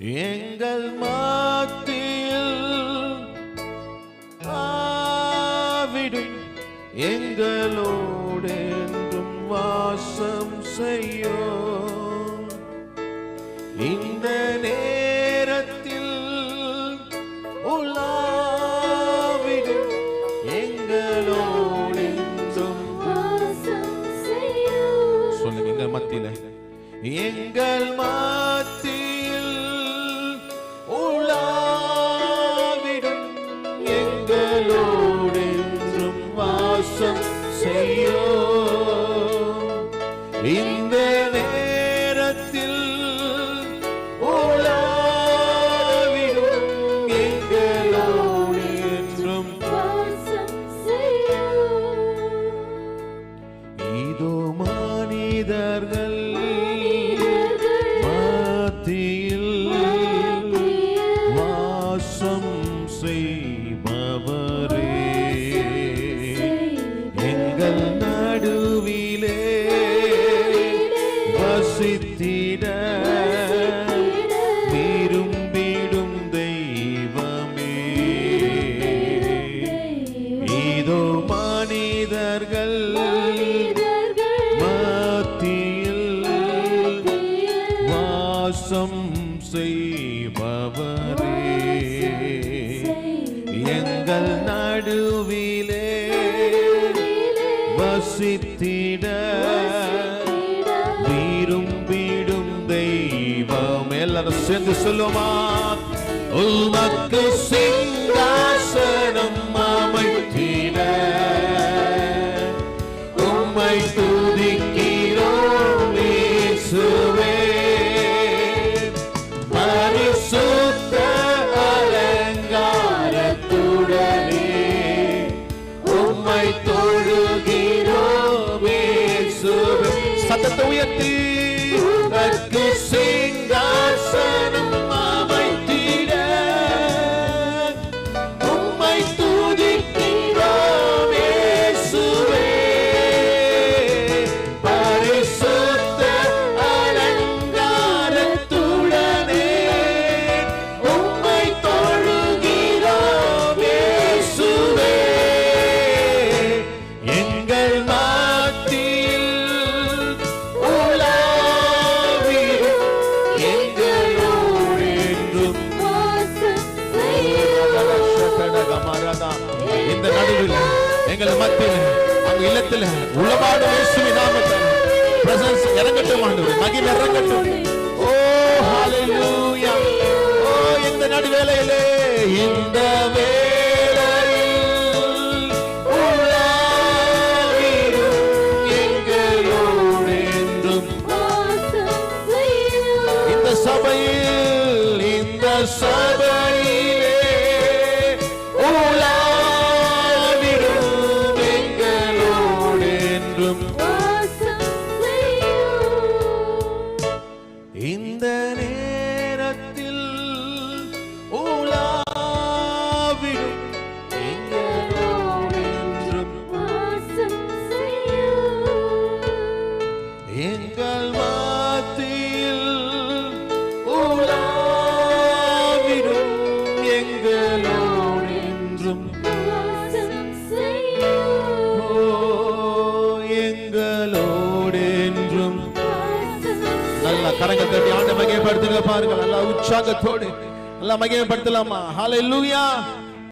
எங்கள் மாத்தியில் ஆவிடும் எங்களோடு என்றும் வாசம் செய்யோ இந்த நே வாசம் செய்யும் இந்த வசித்திட விரும்பிடும் தெய்வமே. இதோ மனிதர்கள் மத்தியில் வாசம் செய்பவரே. எங்கள் நடுவிலே வசித்திட சேர்ந்து சொல்லுமா? உமக்கு சிங்காசனம் அமைத்திட உம்மை துதிக்கிறோம் இயேசுவே. பரிசுத்த அலங்காரத்துடனே. உம்மை தொழுகிறோம் இயேசுவே. சத்தத்தை உயர்த்தி. எங்கள் மத்தியில் அவங்க இல்லத்தில் உளவாடு இயேசுவின் நாமத்தில் பிரசன்ஸ் இறங்கட்டும் ஆண்டவர். மகிமை இறங்கட்டும். ஓ ஹalleluya ஓ இந்த நடுவேளையிலே இந்த என்றும் ஓ எங்களோடு என்றும் நல்லா கரங்கள் தட்டி ஆண்டு மகிமைப்படுத்துங்க பாருங்க. நல்லா உற்சாகத்தோடு. நல்லா மகிமைப்படுத்தலாமா? ஹalleluya